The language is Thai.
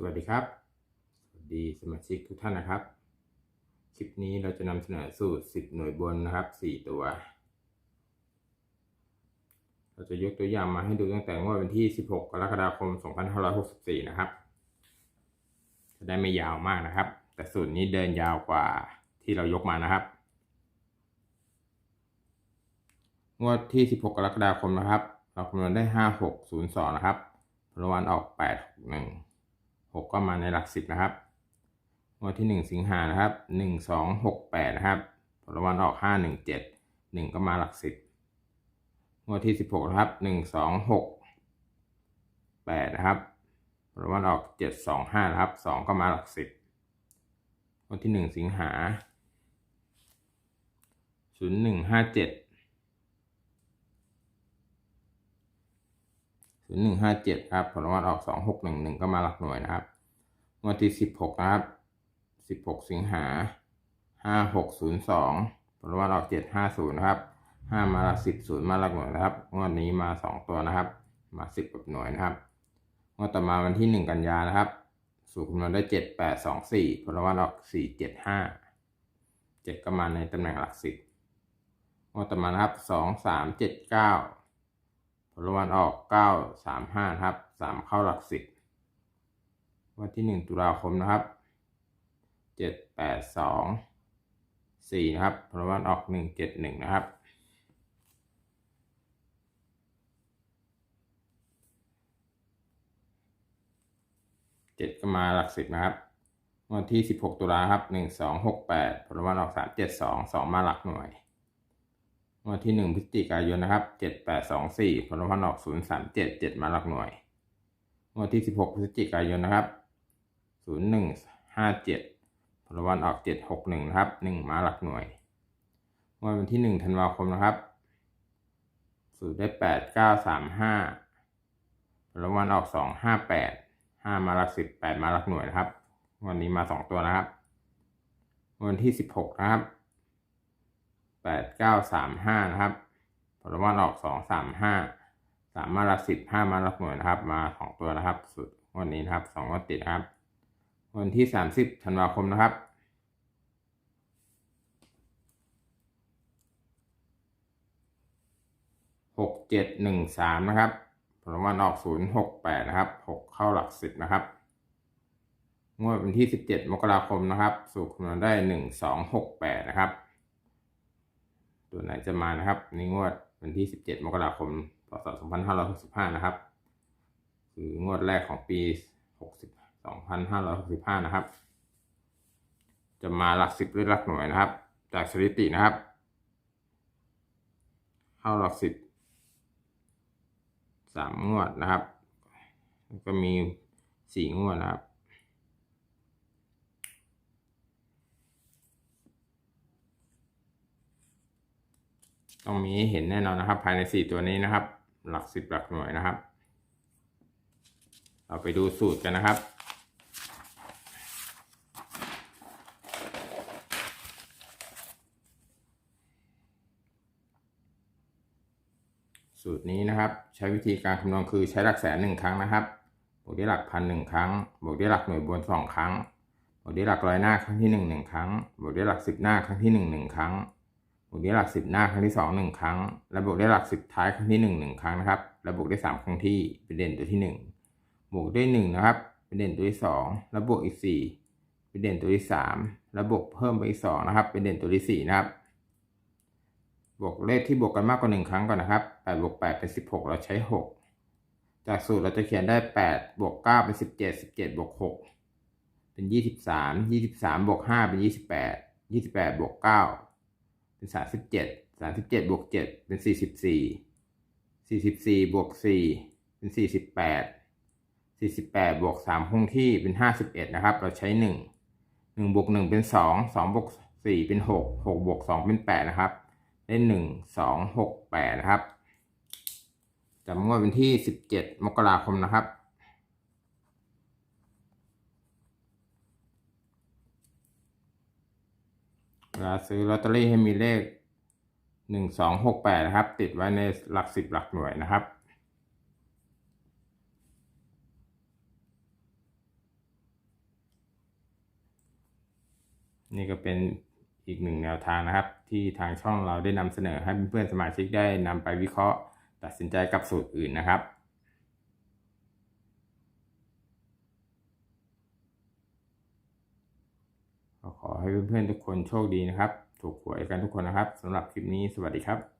สวัสดีครับ สวัสดีสมาชิกทุกท่านนะครับ คลิปนี้เราจะนำเสนอสูตร 10 หน่วยบนนะครับ 4 ตัว เราจะยกตัวอย่างมาให้ดูตั้งแต่งวดวันที่ 16 กรกฎาคม 2564 นะครับ จะได้ไม่ยาวมากนะครับ แต่สูตรนี้เดินยาวกว่าที่เรายกมานะครับ งวดที่ 16 กรกฎาคมนะครับ เราคำนวณได้ 5602 นะครับผลรางวัลออก 861 6 ก็มาในหลัก 10 นะครับงวดที่ 1 สิงหานะครับ 1268 นะครับผลรางวัลออก 517 1 ก็มาหลัก 10งวดที่ 16 นะครับ 1268 นะครับผลรางวัลออก 725 นะครับ 2 ก็มาหลัก 10งวดที่ 1 สิงหา 0157 ศูนย์หนึ่งห้าเจ็ดครับผลรางวัลออกสองหกหนึ่งหนึ่งก็มาหลักหน่วยนะครับงวดที่สิบหกนะครับสิบหกสิงหาห้าหกศูนย์สองผลรางวัลออกเจ็ดห้าศูนย์นะครับห้ามาหลักสิบศูนย์มาหลักหน่วยนะครับงวดนี้มาสองตัวนะครับ มาสิบกับหน่วยนะครับงวดต่อมาวันที่หนึ่งกันยานะครับสูตรคำนวณได้เจ็ดแปดสองสี่ผลรางวัลออกสี่เจ็ดห้าเจ็ดก็มาในตำแหน่งหลักสิบงวดต่อมานะครับสองสามเจ็ดเก้า ลรางวัลออก 9 3 5ครับ 3 เข้าหลักสิบวันที่ 1 ตุลาคมนะครับ 7 8 2 4 นะครับผลรางวัลออก 1 7 1 นะครับ เจ็ดก็มาหลักสิบนะครับ วันที่ 16 ตุลาครับ 1 2 6 8ผลรางวัลออก 3 7 2 2 มาหลักหน่วย วดที่หนึ่งพฤศจิกายนนะครับเจ็ดแปดสองสี่ผลรางวัลออกศูนย์สามเจ็ดเจ็ดมาหลักหน่วยงวดที่สิบหกพฤศจิกายนนะครับศูนย์หนึ่งห้าเจ็ดผลรางวัลออกเจ็ดหกหนึ่งนะครับหนึ่งมาหลักหน่วยงวดวันที่หนึ่งธันวาคมนะครับสูตรได้แปดเก้าสามห้าผลรางวัลออกสองห้าแปดห้ามาหลักสิบแปดมาหลักหน่วยนะครับ วันนี้มาสองตัวนะครับ วันที่สิบหกนะครับ แปดเก้าสามห้านะครับ ผลรางวัลออกสองสามห้าสามมาหลักสิบห้ามาหลักหน่วยนะครับ มาสองตัวนะครับ สุดวันนี้นะครับสองวันติดนะครับ วันที่สามสิบธันวาคมนะครับหกเจ็ดหนึ่งสามนะครับ ผลรางวัลออกศูนย์หกแปดนะครับหกเข้าหลักสิบนะครับงวดวันที่สิบเจ็ดมกราคมนะครับ สูตรคำนวณได้หนึ่งสองหกแปดนะครับ ตัวไหนจะมานะครับ ในงวดวันที่ 17 มกราคม พศ 2565 นะครับ คืองวดแรกของปี 60 2565 นะครับ จะมาหลักสิบหรือหลักหน่วยนะครับ จากสถิตินะครับ เข้าหลักสิบสามงวดนะครับแล้วก็มีสี่งวดนะครับ ต้องมีเห็นแน่นอนนะครับ ภายในสี่ตัวนี้นะครับ หลักสิบหลักหน่วยนะครับ เราไปดูสูตรกันนะครับ สูตรนี้นะครับ ใช้วิธีการคำนวณคือใช้หลักแสนหนึ่งครั้งนะครับบวกด้วยหลักพันหนึ่งครั้งบวกด้วยหลักหน่วยบนสองครั้งบวกด้วยหลักร้อยหน้าครั้งที่หนึ่งหนึ่งครั้งบวกด้วยหลักสิบหน้าครั้งที่หนึ่งหนึ่งครั้ง บวกด้วยหลักสิบหน้าครั้งที่สองหนึ่งครั้ง และบวกด้วยหลักสิบท้ายครั้งที่หนึ่งหนึ่งครั้งนะครับ และบวกด้วยสามครั้งที่เป็นเด่นตัวที่หนึ่งบวกด้วยหนึ่งนะครับ เป็นเด่นตัวที่สองแล้วบวกอีกสี่เป็นเด่นตัวที่สามแล้วบวกเพิ่มไปอีกสองนะครับ เป็นเด่นตัวที่สี่นะครับ บวกเลขที่บวกกันมากกว่าหนึ่งครั้งก่อนนะครับแปดบวกแปดเป็นสิบหกเราใช้หกจากสูตรเราจะเขียนได้แปดบวกเก้าเป็นสิบเจ็ดสิบเจ็ดบวกหกเป็นยี่สิบสามยี่สิบสามบวกห้าเป็นยี่สิบแปดยี่สิบแปดบวกเก้า เป็นสามสิบเจ็ดสามสิบเจ็ดบวกเจ็ดเป็นสี่สิบสี่สี่สิบสี่บวกสี่เป็นสี่สิบแปดสี่สิบแปดบวกสามคงที่เป็นห้าสิบเอ็ดนะครับ เราใช้หนึ่งหนึ่งบวกหนึ่งเป็นสองสองบวกสี่เป็นหกหกบวกสองเป็นแปดนะครับ ได้หนึ่งสองหกแปดนะครับจำงวดวันที่สิบเจ็ดมกราคมนะครับ วลาซื้อลอตเตอรี่ให้มีเลขหนึ่งสองหกแปดนะครับ ติดไว้ในหลักสิบหลักหน่วยนะครับ นี่ก็เป็นอีกหนึ่งแนวทางนะครับ ที่ทางช่องเราได้นำเสนอให้เพื่อนสมาชิกได้นำไปวิเคราะห์ ตัดสินใจกับสูตรอื่นนะครับ ให้เพื่อนๆทุกคนโชคดีนะครับ ถูกหวยกันทุกคนนะครับสำหรับคลิปนี้สวัสดีครับ